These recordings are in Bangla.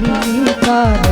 ভুলিতে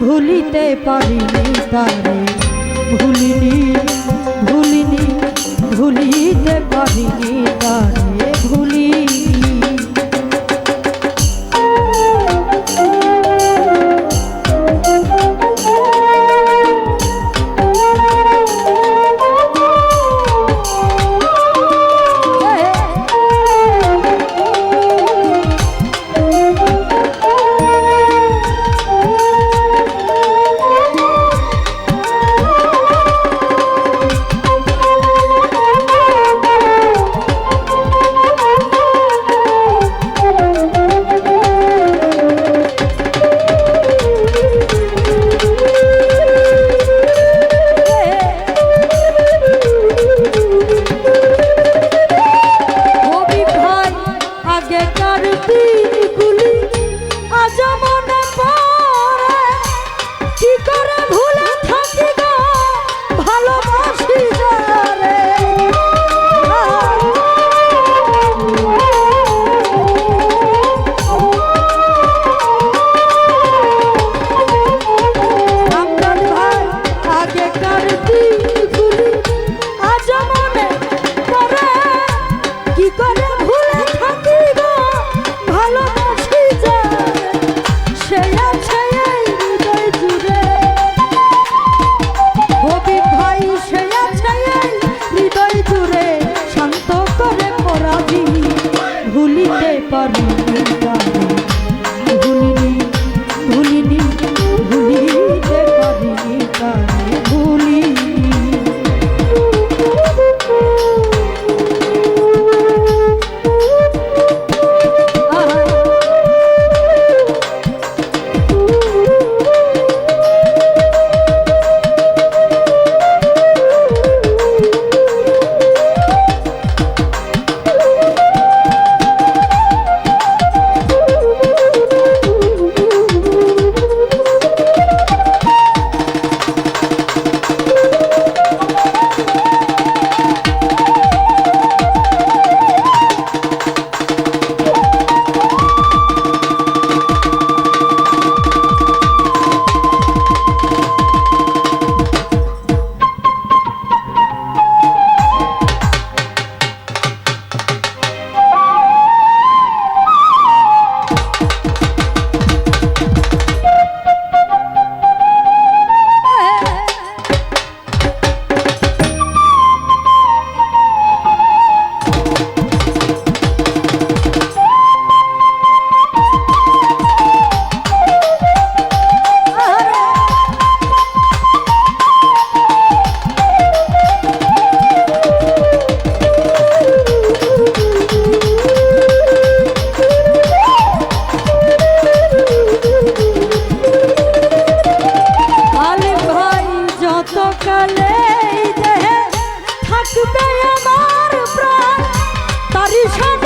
ভুলিতে পারিনি তারে। ভুলিনি ভুলিনি ভুলিতে পারিনি তারে। Please come.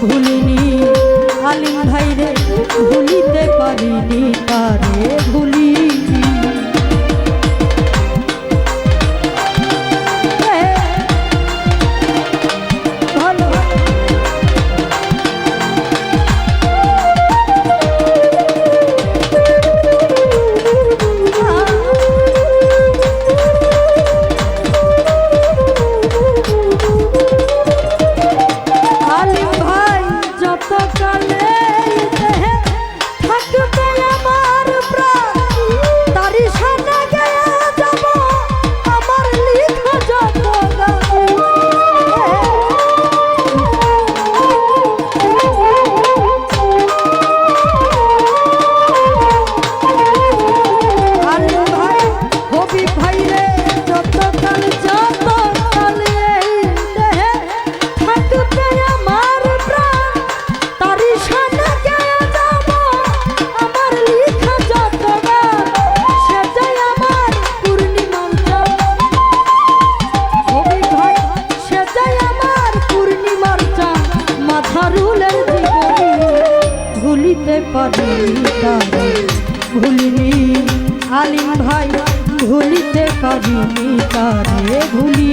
ভুলিনি আলিম ভাইরে ভুলিতে পারিনি তারে ভুলি। হালিম ভাই ভুলিতে কবি তারে ভুলি